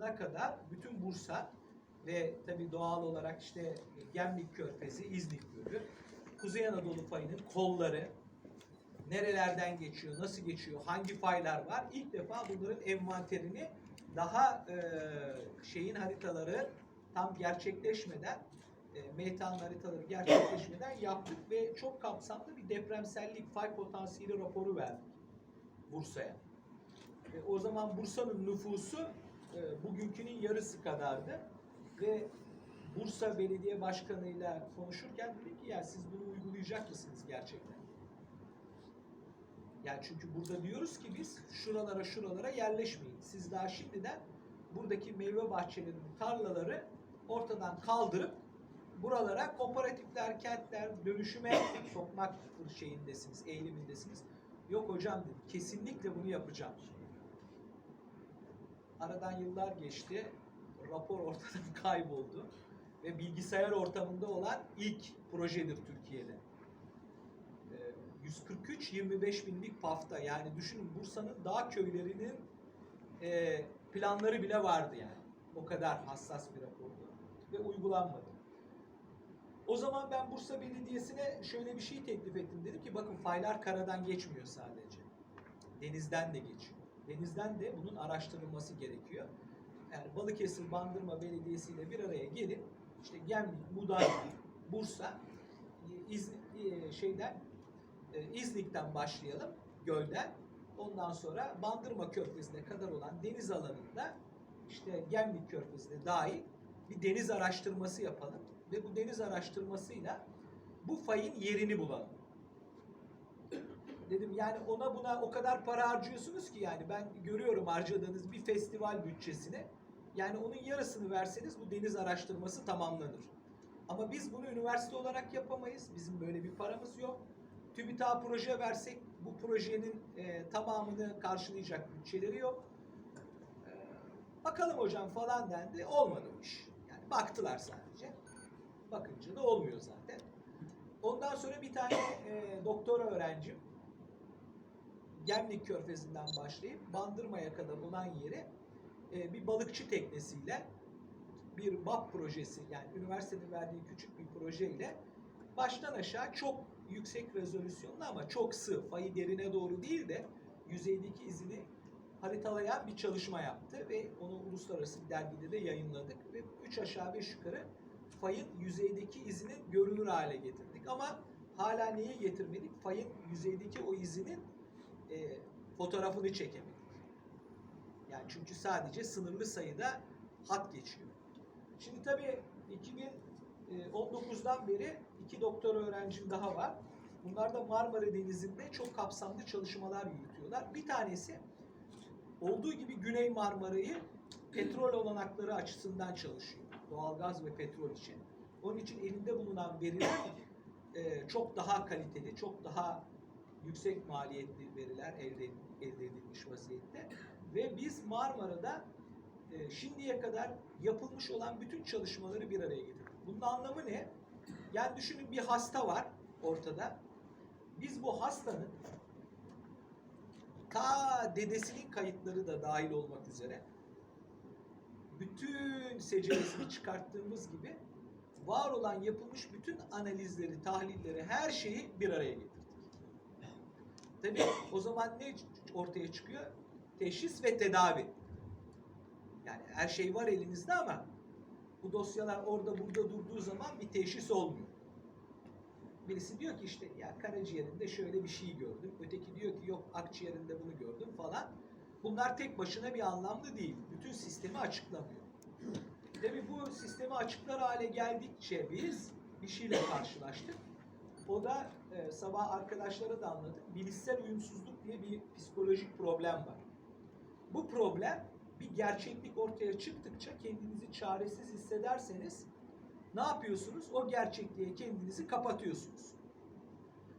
sınırına kadar bütün Bursa ve tabii doğal olarak işte Gemlik Körfezi, İznik Gölü, Kuzey Anadolu payının kolları, nerelerden geçiyor, nasıl geçiyor, hangi faylar var. İlk defa bunların envanterini daha e, şeyin haritaları tam gerçekleşmeden, e, metan haritaları gerçekleşmeden yaptık ve çok kapsamlı bir depremsellik fay potansiyeli raporu verdik Bursa'ya. E, o zaman Bursa'nın nüfusu e, bugünkünün yarısı kadardı ve Bursa Belediye Başkanı'yla konuşurken dedim ki ya siz bunu uygulayacak mısınız gerçekten? Yani çünkü burada diyoruz ki biz şuralara şuralara yerleşmeyin. Siz daha şimdiden buradaki meyve bahçelerinin tarlaları ortadan kaldırıp buralara kooperatifler, kentler dönüşüme sokmak şeyindesiniz, eğilimindesiniz. Yok hocam dedim, kesinlikle bunu yapacağım. Aradan yıllar geçti, rapor ortadan kayboldu ve bilgisayar ortamında olan ilk projedir Türkiye'de. Ee, 143 25 binlik pafta yani düşünün Bursa'nın dağ köylerinin e, planları bile vardı yani. O kadar hassas bir rapordu ve uygulanmadı. O zaman ben Bursa Belediyesi'ne şöyle bir şey teklif ettim. Dedim ki bakın faylar karadan geçmiyor sadece. Denizden de geçiyor. Denizden de bunun araştırılması gerekiyor. Yani Balıkesir Bandırma Belediyesi ile bir araya gelip işte Gemlik, Mudanya, Bursa, İz, e, şeyden e, İznik'ten başlayalım, gölden. Ondan sonra Bandırma Körfezi'ne kadar olan deniz alanında işte Gemlik Körfezi'ne dahil bir deniz araştırması yapalım ve bu deniz araştırmasıyla bu fayın yerini bulalım. Dedim yani ona buna o kadar para harcıyorsunuz ki yani ben görüyorum harcadığınız bir festival bütçesine. Yani onun yarısını verseniz bu deniz araştırması tamamlanır. Ama biz bunu üniversite olarak yapamayız. Bizim böyle bir paramız yok. TÜBİTAK proje versek bu projenin e, tamamını karşılayacak bütçeleri yok. E, bakalım hocam falan dendi. Olmadı iş. Yani baktılar sadece. Bakınca da olmuyor zaten. Ondan sonra bir tane e, doktora öğrencim Gemlik Körfezi'nden başlayıp Bandırma'ya kadar olan yere e, bir balıkçı teknesiyle bir MAP projesi yani üniversitenin verdiği küçük bir projeyle baştan aşağı çok yüksek rezolüsyonlu ama çok sığ, fayı derine doğru değil de yüzeydeki izini haritalayan bir çalışma yaptı ve onu uluslararası bir dergide de yayınladık ve üç aşağı beş yukarı fayın yüzeydeki izini görünür hale getirdik ama hala neye getirmedik? Fayın yüzeydeki o izinin e, fotoğrafını çekemedik. Yani çünkü sadece sınırlı sayıda hat geçiyor. Şimdi tabii 2019'dan beri iki doktor öğrencim daha var. Bunlar da Marmara Denizi'nde çok kapsamlı çalışmalar yürütüyorlar. Bir tanesi olduğu gibi Güney Marmara'yı petrol olanakları açısından çalışıyor. Doğalgaz ve petrol için. Onun için elinde bulunan veriler e, çok daha kaliteli, çok daha yüksek maliyetli veriler elde, elde edilmiş vaziyette. Ve biz Marmara'da e, şimdiye kadar yapılmış olan bütün çalışmaları bir araya getirdik. Bunun anlamı ne? Yani düşünün bir hasta var ortada. Biz bu hastanın ta dedesinin kayıtları da dahil olmak üzere bütün seceresini çıkarttığımız gibi var olan yapılmış bütün analizleri, tahlilleri, her şeyi bir araya getirdik. Tabii o zaman ne ortaya çıkıyor? Teşhis ve tedavi. Yani her şey var elinizde ama bu dosyalar orada burada durduğu zaman bir teşhis olmuyor. Birisi diyor ki işte ya karaciğerinde şöyle bir şey gördüm. Öteki diyor ki yok akciğerinde bunu gördüm falan. Bunlar tek başına bir anlamlı değil. Bütün sistemi açıklamıyor. Tabii bu sistemi açıklar hale geldikçe biz bir şeyle karşılaştık. O da e, sabah arkadaşlara da anladık. Bilişsel uyumsuzluk diye bir psikolojik problem var. Bu problem bir gerçeklik ortaya çıktıkça kendinizi çaresiz hissederseniz ne yapıyorsunuz? O gerçekliğe kendinizi kapatıyorsunuz.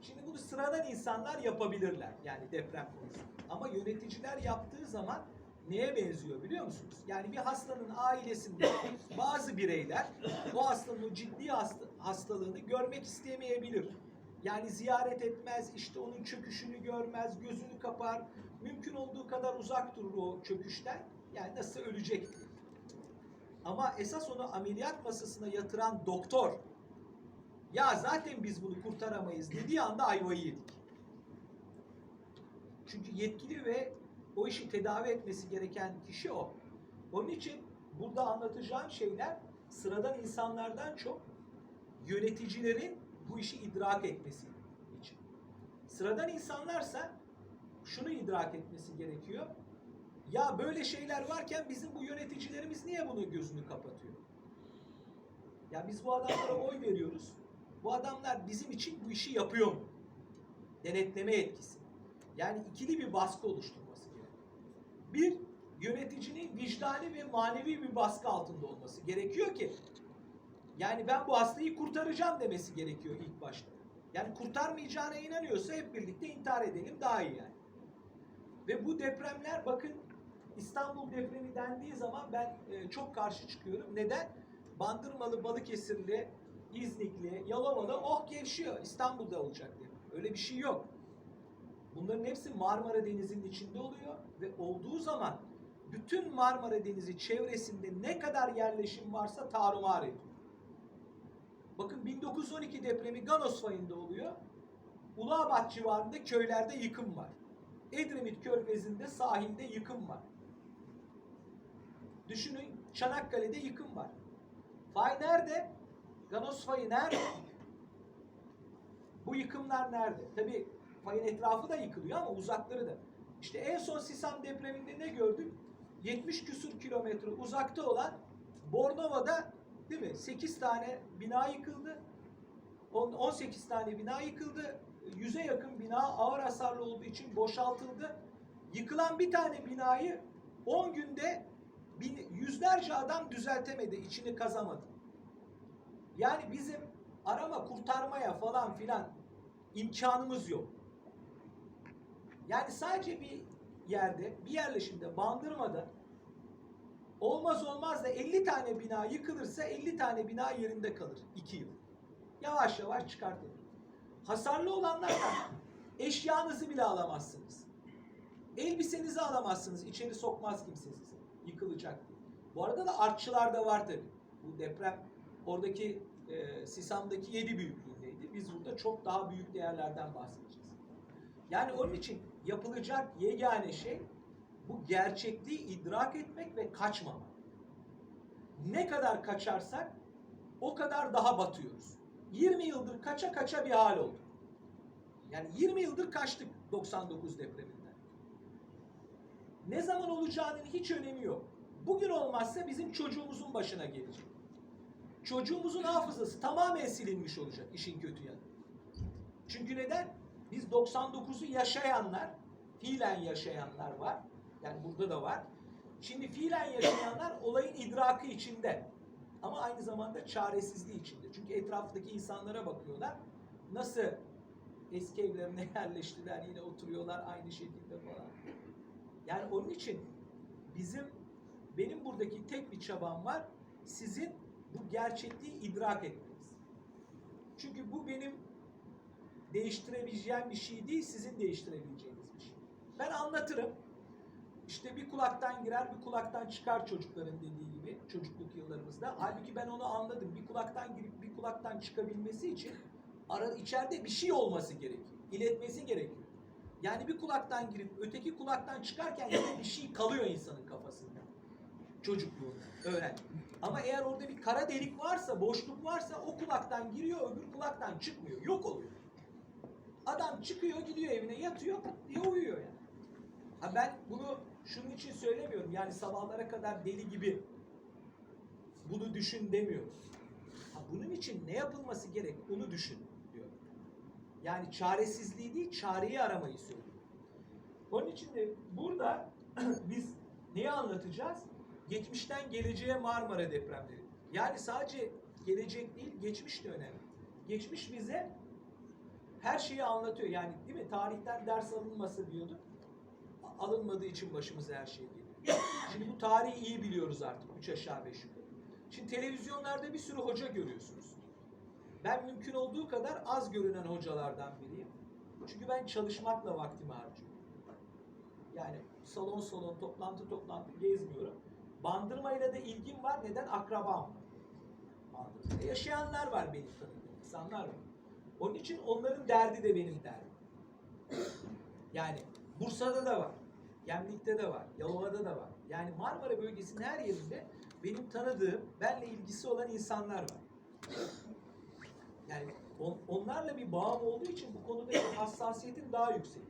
Şimdi bunu sıradan insanlar yapabilirler. Yani deprem konusunda. Ama yöneticiler yaptığı zaman neye benziyor biliyor musunuz? Yani bir hastanın ailesinde bazı bireyler o hastanın o ciddi hasta, hastalığını görmek istemeyebilir. Yani ziyaret etmez, işte onun çöküşünü görmez, gözünü kapar, mümkün olduğu kadar uzak durur o çöküşten. Yani nasıl ölecek. Ama esas onu ameliyat masasına yatıran doktor ya zaten biz bunu kurtaramayız dediği anda ayvayı yedik. Çünkü yetkili ve o işi tedavi etmesi gereken kişi o. Onun için burada anlatacağım şeyler sıradan insanlardan çok yöneticilerin bu işi idrak etmesi için. Sıradan insanlarsa şunu idrak etmesi gerekiyor. Ya böyle şeyler varken bizim bu yöneticilerimiz niye bunu gözünü kapatıyor? Ya biz bu adamlara oy veriyoruz. Bu adamlar bizim için bu işi yapıyor mu? Denetleme etkisi. Yani ikili bir baskı oluşturması gerekiyor. Bir, yöneticinin vicdani ve manevi bir baskı altında olması gerekiyor ki yani ben bu hastayı kurtaracağım demesi gerekiyor ilk başta. Yani kurtarmayacağına inanıyorsa hep birlikte intihar edelim daha iyi yani. Ve bu depremler bakın İstanbul depremi dendiği zaman ben e, çok karşı çıkıyorum. Neden? Bandırmalı, Balıkesirli, İznikli, Yalovalı oh gevşiyor. İstanbul'da olacak deprem. Öyle bir şey yok. Bunların hepsi Marmara Denizi'nin içinde oluyor ve olduğu zaman bütün Marmara Denizi çevresinde ne kadar yerleşim varsa tarumar ediyor. Bakın 1912 depremi Ganos fayında oluyor. Ulaabat civarında köylerde yıkım var. Edremit Körfezi'nde sahilde yıkım var. Düşünün Çanakkale'de yıkım var. Fay nerede? Ganos fayı nerede? Bu yıkımlar nerede? Tabi fayın etrafı da yıkılıyor ama uzakları da. İşte en son Sisam depreminde ne gördük? 70 küsur kilometre uzakta olan Bornova'da değil mi? 8 tane bina yıkıldı. On- 18 tane bina yıkıldı. 100'e yakın bina ağır hasarlı olduğu için boşaltıldı. Yıkılan bir tane binayı 10 günde bin, yüzlerce adam düzeltemedi, içini kazamadı. Yani bizim arama kurtarmaya falan filan imkanımız yok. Yani sadece bir yerde, bir yerleşimde, bandırmada olmaz olmaz da 50 tane bina yıkılırsa 50 tane bina yerinde kalır 2 yıl. Yavaş yavaş çıkartılır. Hasarlı olanlardan eşyanızı bile alamazsınız. Elbisenizi alamazsınız. İçeri sokmaz kimse sizi. Yıkılacak. Bu arada da artçılar da var tabii. Bu deprem oradaki e, Sisam'daki 7 büyüklüğündeydi. Biz burada çok daha büyük değerlerden bahsedeceğiz. Yani onun için yapılacak yegane şey bu gerçekliği idrak etmek ve kaçmamak. Ne kadar kaçarsak o kadar daha batıyoruz. 20 yıldır kaça kaça bir hal oldu. Yani 20 yıldır kaçtık 99 depreminden. Ne zaman olacağının hiç önemi yok. Bugün olmazsa bizim çocuğumuzun başına gelecek. Çocuğumuzun hafızası tamamen silinmiş olacak işin kötü yanı. Çünkü neden? Biz 99'u yaşayanlar, fiilen yaşayanlar var. Yani burada da var. Şimdi fiilen yaşayanlar olayın idrakı içinde. Ama aynı zamanda çaresizliği içinde. Çünkü etraftaki insanlara bakıyorlar. Nasıl eski evlerine yerleştiler, yine oturuyorlar aynı şekilde falan. Yani onun için bizim, benim buradaki tek bir çabam var. Sizin bu gerçekliği idrak etmeniz. Çünkü bu benim değiştirebileceğim bir şey değil, sizin değiştirebileceğiniz bir şey. Ben anlatırım. İşte bir kulaktan girer, bir kulaktan çıkar çocukların dediği gibi çocukluk yıllarımızda. Halbuki ben onu anladım. Bir kulaktan girip bir kulaktan çıkabilmesi için ara, içeride bir şey olması gerekiyor. İletmesi gerekiyor. Yani bir kulaktan girip öteki kulaktan çıkarken yine bir şey kalıyor insanın kafasında. Çocukluğunda, öğren. Ama eğer orada bir kara delik varsa, boşluk varsa o kulaktan giriyor, öbür kulaktan çıkmıyor. Yok oluyor. Adam çıkıyor, gidiyor evine, yatıyor, diye uyuyor yani. Ha ben bunu şunun için söylemiyorum. Yani sabahlara kadar deli gibi bunu düşün demiyorum. Ha bunun için ne yapılması gerek onu düşün diyor. Yani çaresizliği değil, çareyi aramayı söylüyor. Onun için de burada biz neyi anlatacağız? Geçmişten geleceğe Marmara depremleri. Yani sadece gelecek değil, geçmiş de önemli. Geçmiş bize her şeyi anlatıyor. Yani değil mi? Tarihten ders alınması diyorduk. Alınmadığı için başımıza her şey geliyor. Şimdi bu tarihi iyi biliyoruz artık. Üç aşağı beş yukarı. Şimdi televizyonlarda bir sürü hoca görüyorsunuz. Ben mümkün olduğu kadar az görünen hocalardan biriyim. Çünkü ben çalışmakla vaktimi harcıyorum. Yani salon salon, toplantı toplantı gezmiyorum. Bandırmayla da ilgim var. Neden? Akrabam var. Bandırma'da yaşayanlar var benim tanıdığım insanlar var. Onun için onların derdi de benim derdim. Yani Bursa'da da var. Gemlik'te de var. Yalova'da da var. Yani Marmara bölgesinin her yerinde benim tanıdığım, benle ilgisi olan insanlar var. Yani on- onlarla bir bağım olduğu için bu konuda hassasiyetim daha yüksek.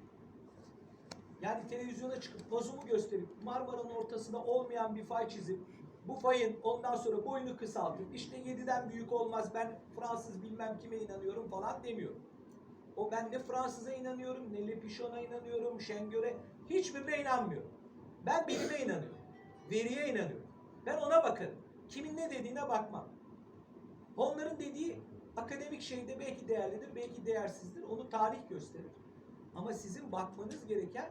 Yani televizyona çıkıp vazomu gösterip Marmara'nın ortasında olmayan bir fay çizip bu fayın ondan sonra boyunu kısaltıp işte 7'den büyük olmaz ben Fransız bilmem kime inanıyorum falan demiyorum. O ben ne Fransız'a inanıyorum, ne Le Pichon'a inanıyorum, Şengör'e hiçbirine inanmıyorum. Ben bilime inanıyorum. Veriye inanıyorum. Ben ona bakarım. Kimin ne dediğine bakmam. Onların dediği akademik şeyde belki değerlidir, belki değersizdir. Onu tarih gösterir. Ama sizin bakmanız gereken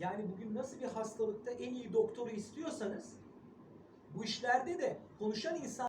yani bugün nasıl bir hastalıkta en iyi doktoru istiyorsanız bu işlerde de konuşan insan